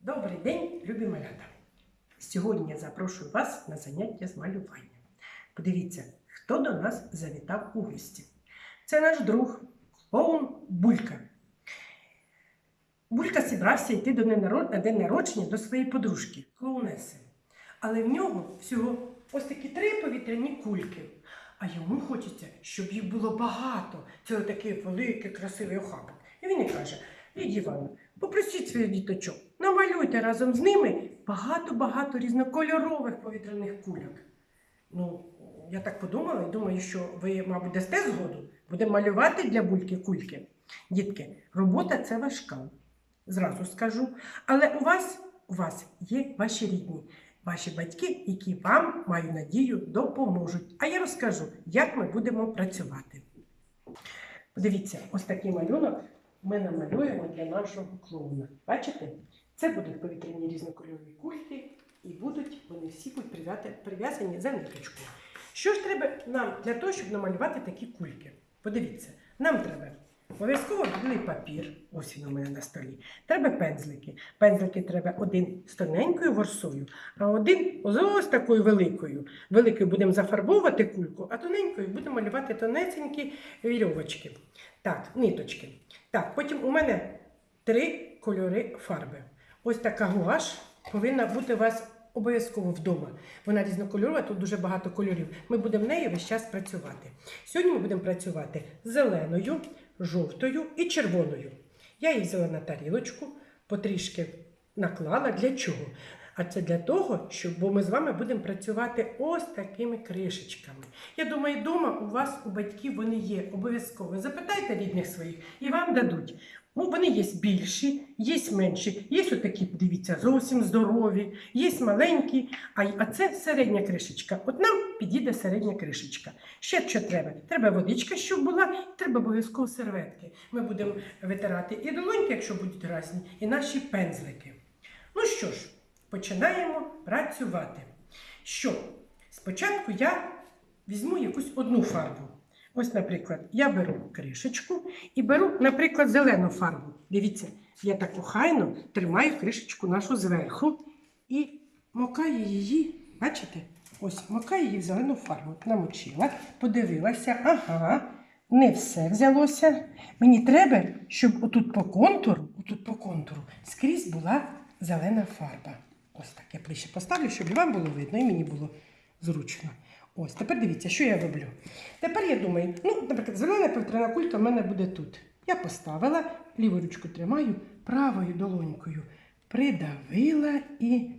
Добрий день, любі малята! Сьогодні я запрошую вас на заняття з малювання. Подивіться, хто до нас завітав у гості. Це наш друг клоун Булька. Булька зібрався йти до на день народження до своєї подружки, клоунеси. Але в нього всього ось такі три повітряні кульки. А йому хочеться, щоб їх було багато. Це такий великий, красивий охапок. І він і каже: Лідія Івановна, попросіть своїх діточок, намалюйте разом з ними багато-багато різнокольорових повітряних кульок. Ну, я так подумала і думаю, що ви, мабуть, дасте згоду. Будемо малювати для бульки кульки. Дітки, робота це важка. Зразу скажу. Але у вас, у вас є ваші рідні, ваші батьки, які вам, маю надію, допоможуть. А я розкажу, як ми будемо працювати. Подивіться, ось такий малюнок ми намалюємо для нашого клоуна. Бачите? Це будуть повітряні різнокольорові кульки, і будуть вони всі будуть прив'язані за ниточку. Що ж треба нам для того, щоб намалювати такі кульки? Подивіться, нам треба обов'язково білий папір, ось він у мене на столі. Треба пензлики. Пензлики треба один з тоненькою ворсою, а один з ось такою великою. Великою будемо зафарбовувати кульку, а тоненькою будемо малювати тонесенькі вірьовочки. Так, ниточки. Так, потім у мене три кольори фарби. Ось така гуаш повинна бути у вас обов'язково вдома. Вона різнокольорова, тут дуже багато кольорів. Ми будемо нею весь час працювати. Сьогодні ми будемо працювати зеленою, жовтою і червоною. Я її взяла на тарілочку, потрішки наклала. Для чого? А це для того, щоб бо ми з вами будемо працювати ось такими кришечками. Я думаю, вдома у вас, у батьків, вони є обов'язково. Запитайте рідних своїх і вам дадуть. Ну, вони є більші, є менші, є отакі, дивіться, зовсім здорові, є маленькі, а, це середня кришечка. От нам підійде середня кришечка. Ще що треба? Треба водичка, щоб була, і треба обов'язково серветки. Ми будемо витирати і долоньки, якщо будуть разні, і наші пензлики. Ну що ж, починаємо працювати. Що? Спочатку я візьму якусь одну фарбу. Ось, наприклад, я беру кришечку і беру, наприклад, зелену фарбу. Дивіться, я так охайно тримаю кришечку нашу зверху і макаю її, бачите? Ось макаю її в зелену фарбу. Намочила, подивилася, ага, не все взялося. Мені треба, щоб отут по контуру, отут по контуру скрізь була зелена фарба. Ось так я ближче поставлю, щоб і вам було видно, і мені було зручно. Ось, тепер дивіться, що я роблю. Тепер я думаю, ну, наприклад, зелена повітряна кулька в мене буде тут. Я поставила, ліву ручку тримаю, правою долонькою придавила і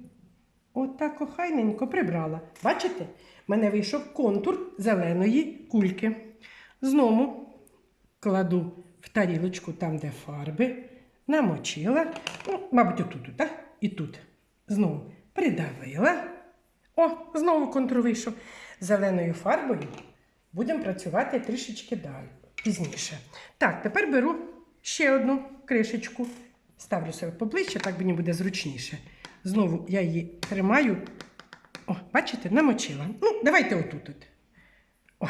отак охайненько прибрала. Бачите? В мене вийшов контур зеленої кульки. Знову кладу в тарілочку там, де фарби, намочила, ну, мабуть, отут, так? І тут. Знову придавила. О, знову контур вийшов. Зеленою фарбою будемо працювати трішечки далі, пізніше. Так, тепер беру ще одну кришечку. Ставлю себе поближче, так мені буде зручніше. Знову я її тримаю. О, бачите, намочила. Ну, давайте отут. От. О.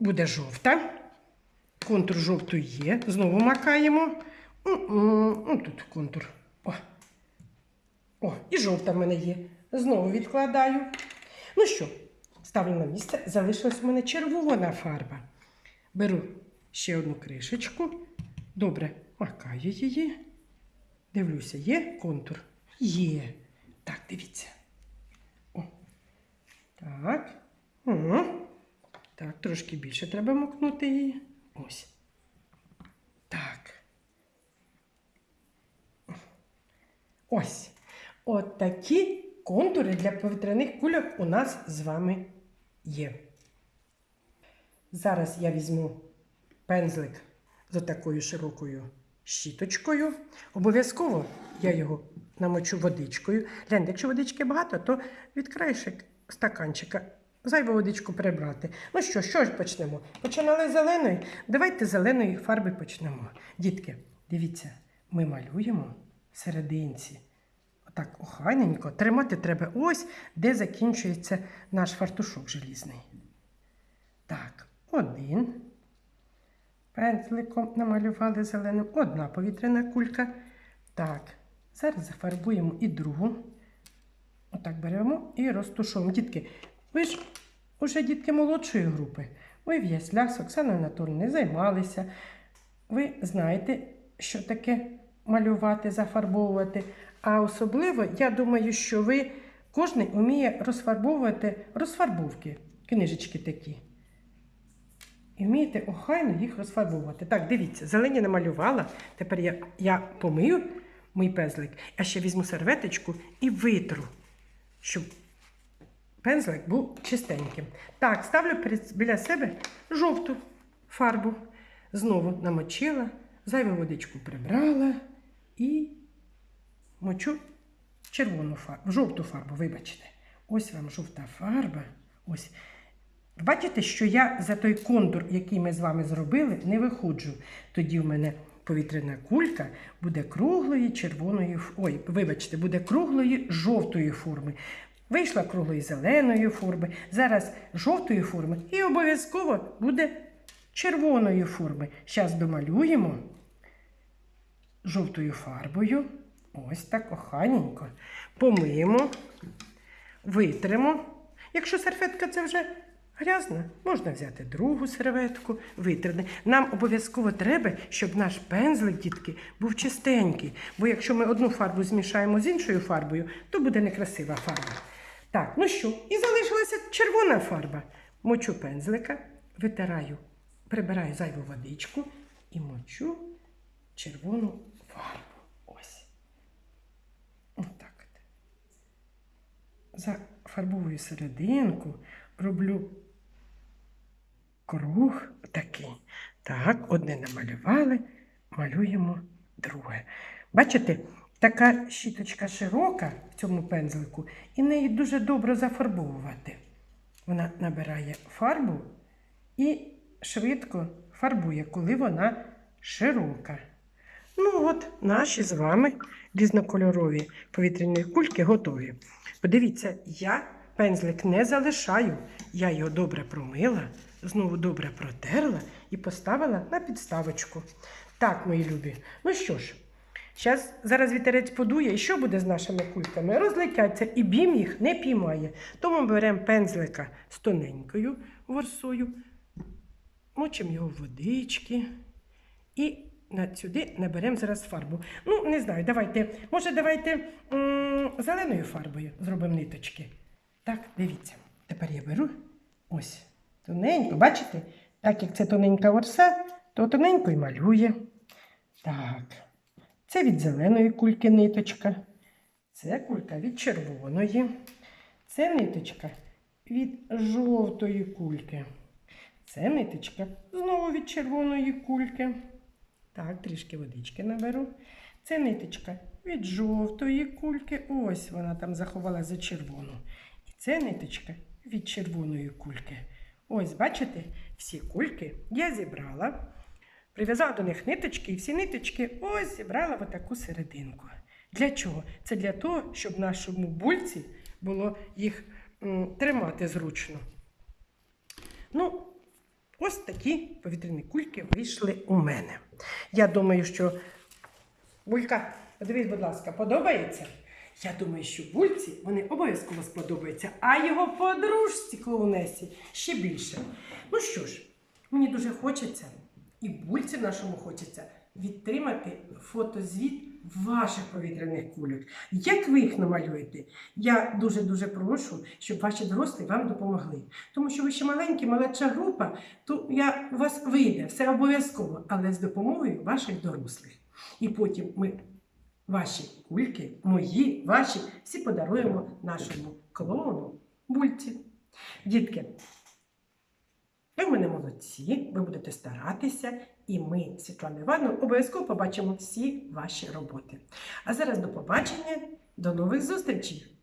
Буде жовта. Контур жовтої є. Знову макаємо. Ну, тут контур. О. О, і жовта в мене є. Знову відкладаю. Ну що, ставлю на місце. Залишилась у мене червона фарба. Беру ще одну кришечку. Добре, макаю її. Дивлюся, є контур? Є. Так, дивіться. О. Так. Угу. Так, трошки більше треба макнути її. Ось. Так. Ось. От такі контури для повітряних кульок у нас з вами є. Зараз я візьму пензлик з такою широкою щіточкою. Обов'язково я його намочу водичкою. Гляньте, якщо водички багато, то від краєшек стаканчика зайву водичку прибрати. Ну що, що ж почнемо? Починали з зеленої. Давайте зеленої фарби почнемо. Дітки, дивіться, ми малюємо серединці. Отак охайненько. Тримати треба ось, де закінчується наш фартушок желізний. Так, один. Пензликом намалювали зеленим. Одна повітряна кулька. Так, зараз зафарбуємо і другу. Отак беремо і розтушуємо. Дітки, ви ж уже дітки молодшої групи. Ви в яслях з Оксаною Анатольовною займалися. Ви знаєте, що таке малювати, зафарбовувати. А особливо, я думаю, що ви кожен вміє розфарбовувати розфарбовки, книжечки такі. І вмієте охайно їх розфарбовувати. Так, дивіться, зелені намалювала. Тепер я, я помию мій пензлик, а ще візьму серветочку і витру, щоб пензлик був чистеньким. Так, ставлю перед, біля себе жовту фарбу. Знову намочила, зайву водичку прибрала і мочу червону фарбу, жовту фарбу, вибачте. Ось вам жовта фарба. Ось. Бачите, що я за той контур, який ми з вами зробили, не виходжу. Тоді в мене повітряна кулька буде круглої червоної, ой, вибачте, буде круглої жовтої форми. Вийшла круглої зеленої форми, зараз жовтої форми і обов'язково буде червоної форми. Зараз домалюємо жовтою фарбою. Ось так охайненько. Помиємо, витримо. Якщо серветка це вже грязна, можна взяти другу серветку, витрати. Нам обов'язково треба, щоб наш пензлик, дітки, був чистенький. Бо якщо ми одну фарбу змішаємо з іншою фарбою, то буде некрасива фарба. Так, ну що, і залишилася червона фарба. Мочу пензлика, витираю, прибираю зайву водичку і мочу червону фарбу. Ось. Отак. от. Зафарбовую серединку, роблю круг такий. Так, одне намалювали, малюємо друге. Бачите, така щіточка широка в цьому пензлику, і неї дуже добре зафарбовувати. Вона набирає фарбу і швидко фарбує, коли вона широка. Ну от, наші з вами різнокольорові повітряні кульки готові. Подивіться, я пензлик не залишаю. Я його добре промила, знову добре протерла і поставила на підставочку. Так, мої любі. Ну що ж, щас, зараз вітерець подує, і що буде з нашими кульками? Розлетяться, і бім їх не піймає. Тому беремо пензлика з тоненькою ворсою, мочимо його в водички. І сюди наберемо зараз фарбу. Ну, не знаю, давайте. Може, давайте зеленою фарбою зробимо ниточки. Так, дивіться. Тепер я беру ось тоненько. Бачите? Так як це тоненька ворса, то тоненько і малює. Так. Це від зеленої кульки ниточка. Це кулька від червоної. Це ниточка від жовтої кульки. Це ниточка знову від червоної кульки. Так, трішки водички наберу. Це ниточка від жовтої кульки. Ось вона там заховала за червону. І це ниточка від червоної кульки. Ось, бачите, всі кульки я зібрала, прив'язала до них ниточки, і всі ниточки ось зібрала в таку серединку. Для чого? Це для того, щоб нашому бульці було їх тримати зручно. Ну, ось такі повітряні кульки вийшли у мене. Я думаю, що булька, подивись, будь ласка, подобається? Я думаю, що бульці вони обов'язково сподобаються, а його подружці клоунесі ще більше. Ну що ж, мені дуже хочеться, і бульці нашому хочеться відтримати фотозвіт ваших повітряних кульок. Як ви їх намалюєте? Я дуже-дуже прошу, щоб ваші дорослі вам допомогли. Тому що ви ще маленькі, малеча група, то я, у вас вийде все обов'язково, але з допомогою ваших дорослих. І потім ми ваші кульки, мої, ваші, всі подаруємо нашому клоуну бульці. Дітки, ви в мене молодці, ви будете старатися, і ми, Світлана Івановна, обов'язково побачимо всі ваші роботи. А зараз до побачення, до нових зустрічей!